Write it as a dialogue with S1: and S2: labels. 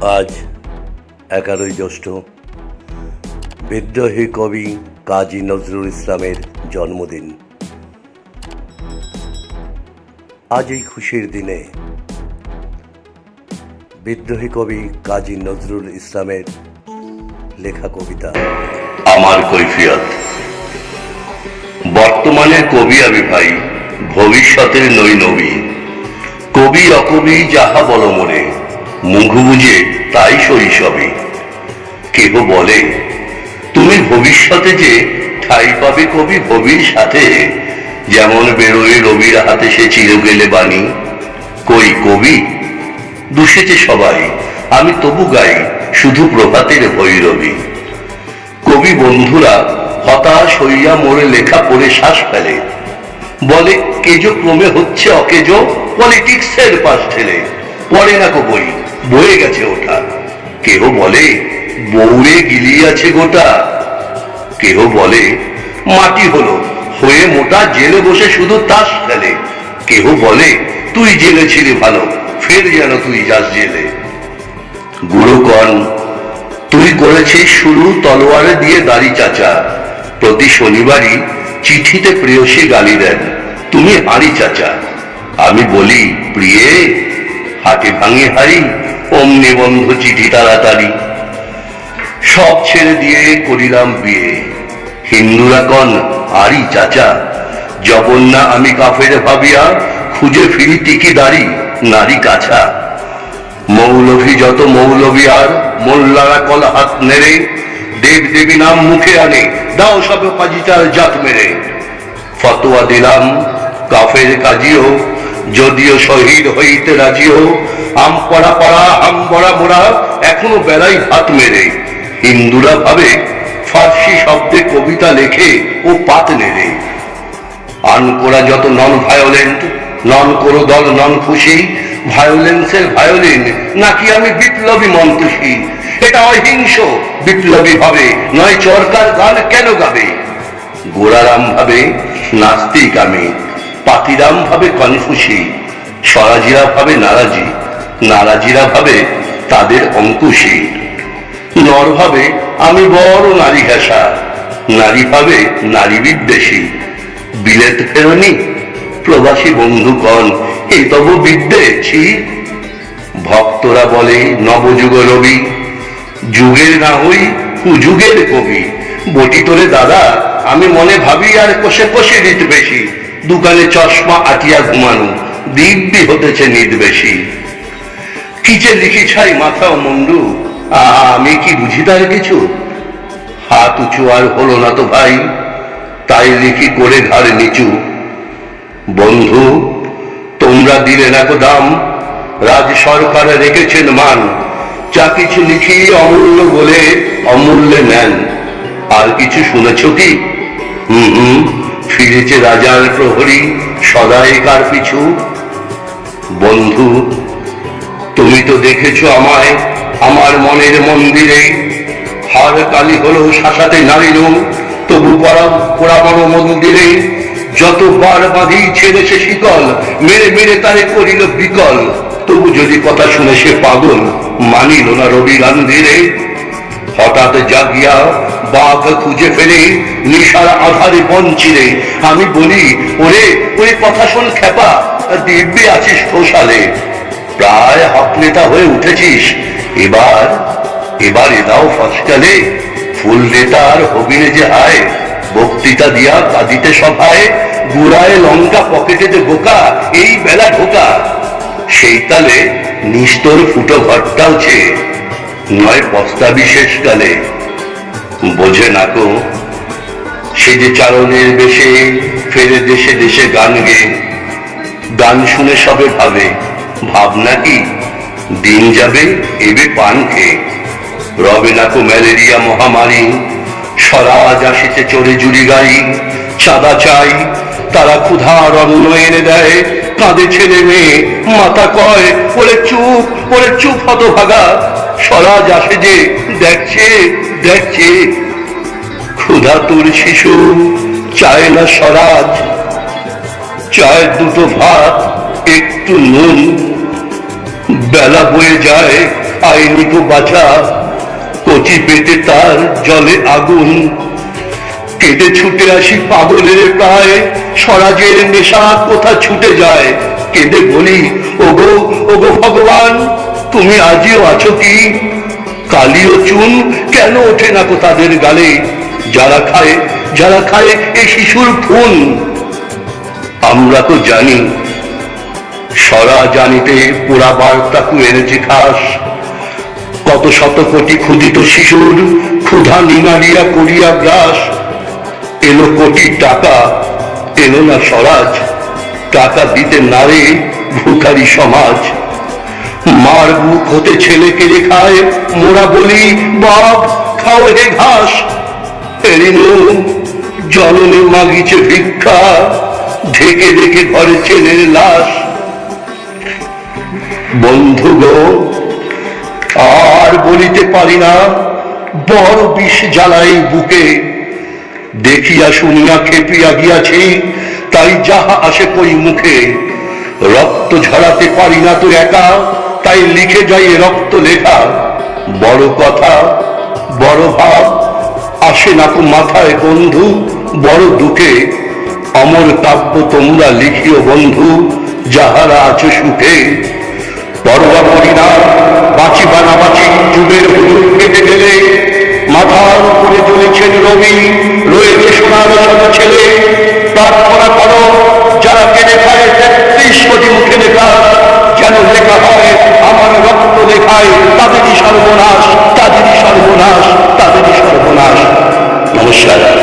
S1: আজ এগারোই জ্যৈষ্ঠ বিদ্রোহী কবি কাজী নজরুল ইসলামের জন্মদিন। আজ এই খুশির দিনে বিদ্রোহী কবি কাজী নজরুল ইসলামের লেখা কবিতা।
S2: আমার কৈফিয়ত, বর্তমানে কবি আমি ভাই, ভবিষ্যতের নই নবী। কবি অকবি যাহা বল মনে মুখ বুঝে তাই শৈশবে। কেহ বলে, তুমি ভবিষ্যতে যে ঠাই পাবে কবি ভবির সাথে, যেমন বেরোয় রবির হাতে সে চির গেলে বাণী। কই কবি? দুষেছে সবাই, আমি তবু গাই শুধু প্রভাতের ভৈরবী। কবি বন্ধুরা হতাশ হইয়া মোড়ে লেখা পড়ে শ্বাস ফেলে। বলে, কেজো ক্রমে হচ্ছে অকেজো, পলিটিক্সের পাশ ঠেলে, পড়ে না কো বই বয়ে গেছে ওটা। কেহ বলে, বউরে গিলিয়াছে গোটা। কেহ বলে, মাটি হলো, হয়ে মোটা জেলে বসে শুধু তাস খেলে। কেহ বলে, তুই জেলে ছিলি ভালো, ফের যেন তুই যাস জেলে। গুরুকণ তুই করেছিস শুরু তলোয়ারে দিয়ে দাড়ি চাচা। প্রতি শনিবারই চিঠিতে প্রেয়সী গালি দেন, তুমি হাঁড়ি চাচা। আমি বলি, প্রিয়ে হাতে ভাঙে হারি অমনি বন্ধ চিঠি তাড়াতাড়ি। সব ছেড়ে দিয়ে করিলাম বিয়ে। হিন্দুরা কন আরি চাচা। জগন্না আমি কাফের ভাবিয়া খুঁজে ফিরি টিকি দাঁড়ি, নারী কাছা। মৌলভী যত মৌলভী আর, মোল্লারা কল হাত নেড়ে। দেব দেবী নাম মুখে আনে, দাও সব পাজিটার জাত মেরে। ফতোয়া দিলাম, কাফের কাজিও যদিও শহীদ হইতে রাজিও আম পড়া পড়া আম বড়া মোড়া এখনও বেড়াই হাত মেরে। হিন্দুরা ভাবে ফার্সি শব্দে কবিতা লেখে ও পাত নেড়ে। আনকোরা যত নন ভায়োলেন্ট নন করো দল নন খুশি ভায়োলেন্সের ভায়োলিন নাকি আমি বিপ্লবী মন্ত্রী? এটা অহিংস, বিপ্লবী হবে নয় চরকার গান কেন গাবে? গোড়ারাম ভাবে, নাস্তিক আমি। পাতিরাম ভাবে কনফুসি স্বরাজিরা ভাবে নারাজি, নারাজিরা ভাবে তাদের অঙ্কুশী। নর ভাবে আমি বড় নারী ঘেঁষা নারী ভাবে নারী বিদ্বেষী। বিলেত ফেরনি, প্রবাসী বন্ধুগণ এই তব বিদ্বেষী। ভক্তরা বলে, নবযুগ রবি, যুগের না হই কুযুগের কবি। বটি তোলে, দাদা, আমি মনে ভাবি আর কষে কষে নিত বেশি। দোকানে চশমা আটিয়া ঘুমানো। দিব্যি হতেছে নিত বেশি কি যে লিখি ছাই, মাথা ও মুন্ডু। আমি কি বুঝি তার কিছু? হাত উঁচু আর হলো না তো ভাই। তাই লিখি করে ঘাড় নিচু। বন্ধু, তোমরা দিলে না কো দাম। রাজ সরকার রেখেছেন মান। যা কিছু লিখি অমূল্য বলে অমূল্যে নেন। আর কিছু শুনেছ কি? হুম হুম। ফিরেছে রাজার প্রহরী সদাই কার পিছু? বন্ধু, তুমি তো দেখেছ আমায়, আমার মনের মন্দিরে। হার কালি হলো শাসাতে নারীরও তবু পরা পোড়াবড় মন্দিরে। যতবার বাঁধি ছেড়ে সে শিকল মেরে মেরে তারে করিল বিকল। তবু যদি কথা শুনে সে পাগল, মানিল না রবি গান্ধীরে হঠাৎ জাগিয়া বাঘ খুঁজে ফেলে নিশার আধারে বঞ্চিরে আমি বলি, ওরে ওরে কথা শোন খেপা দিব্যি আছিস খোসালে। প্রায় হক নেতা হয়ে উঠেছিস। এবার এবার এদাও ফসকালে। ফুল নেতা আর হবিনে যে হায়, বক্তৃতা দিয়া কাঁদিতে সভায়, গুড়ায় লঙ্কা পকেটে পকেটেতে বোকা, এই বেলা ঢোকা। সেই তালে নিস্তর ফুটো ঘরটাও চেয়ে নয় পস্তা বিশেষ কালে বোঝে না কো সে যে চারণের বেশে ফেরে দেশে দেশে গান গে, গান শুনে সবে ভাবে, ভাবনা কি? দিন যাবে, এবে পান খেয়ে রবে না কো ম্যালেরিয়া মহামারী স্বরাজ আসিছে চড়ে জুড়ি গাড়ি। চাঁদা চাই, তারা ক্ষুধার অন্ন এনে দেয়, কাঁদে ছেলে মেয়ে মাথা কয়, ওরে চুপ ওরে চুপ হত ভাগা স্বরাজ আসে যে, দেখছে দেখছে ক্ষুধা তোর শিশু চায় না স্বরাজ, চায় দুটো ভাত, একটু নুন। বেলা বয়ে যায়, আইনি গো বাঁচা কচি পেটে তার জলে আগুন। কেটে ছুটে আসি পাগলের প্রায়, স্বরাজের নেশা কোথা ছুটে যায়? কেঁদে বলি, ওগো ওগো ভগবান, তুমি আজিও আছো কি? কালি ও চুন কেন ওঠে না কো তাদের গালে? যারা খায় যারা খায় এ শিশুর খুন। আমরা তো জানি, সরা জানিতে পুরা বার্তাকু এনেছে খাস কত শত কোটি ক্ষুদিত শিশুর ক্ষুধা নিঙালিয়া করিয়া গ্রাস। এলো কোটি টাকা, এলো না স্বরাজ। টাকা দিতে নারে ভুখারি সমাজ। মার বুক হতে ছেলেকে রেখায় মোরা বলি, বাপ, খাও হে ঘাস। জননী মাগিছে ভিক্ষা, ঢেকে ঢেকে ঘরে ছেলের লাশ। বন্ধু গো আর বলিতে পারি না, বড় বিষ জ্বালাই বুকে। দেখিয়া শুনিয়া খেপিয়া গিয়াছি, তাই যাহা আসে কই মুখে। রক্ত ঝরাতে পারি না তো একা তাই লিখে যাই রক্ত লেখা। বড় কথা, বড় ভাব, আসে না তো মাথায় বন্ধু, বড় দুঃখে। অমর কাব্য তোমরা লিখিও বন্ধু, যাহারা আছে সুখে। করি না, বাঁচি বা না বাঁচি, যুগের হুজুর কেটে গেলে মাথার উপরে জ্বলেছেন রবি, রয়েছে সোনার ছোট ছেলে। প্রার্থনা করো, যারা কেনে খায় তেত্রিশ কোটি মুখে যেন লেখা হয় আমার রক্ত লেখায় তাদেরই সর্বনাশ তাদেরই সর্বনাশ তাদেরই সর্বনাশ। নমস্কার।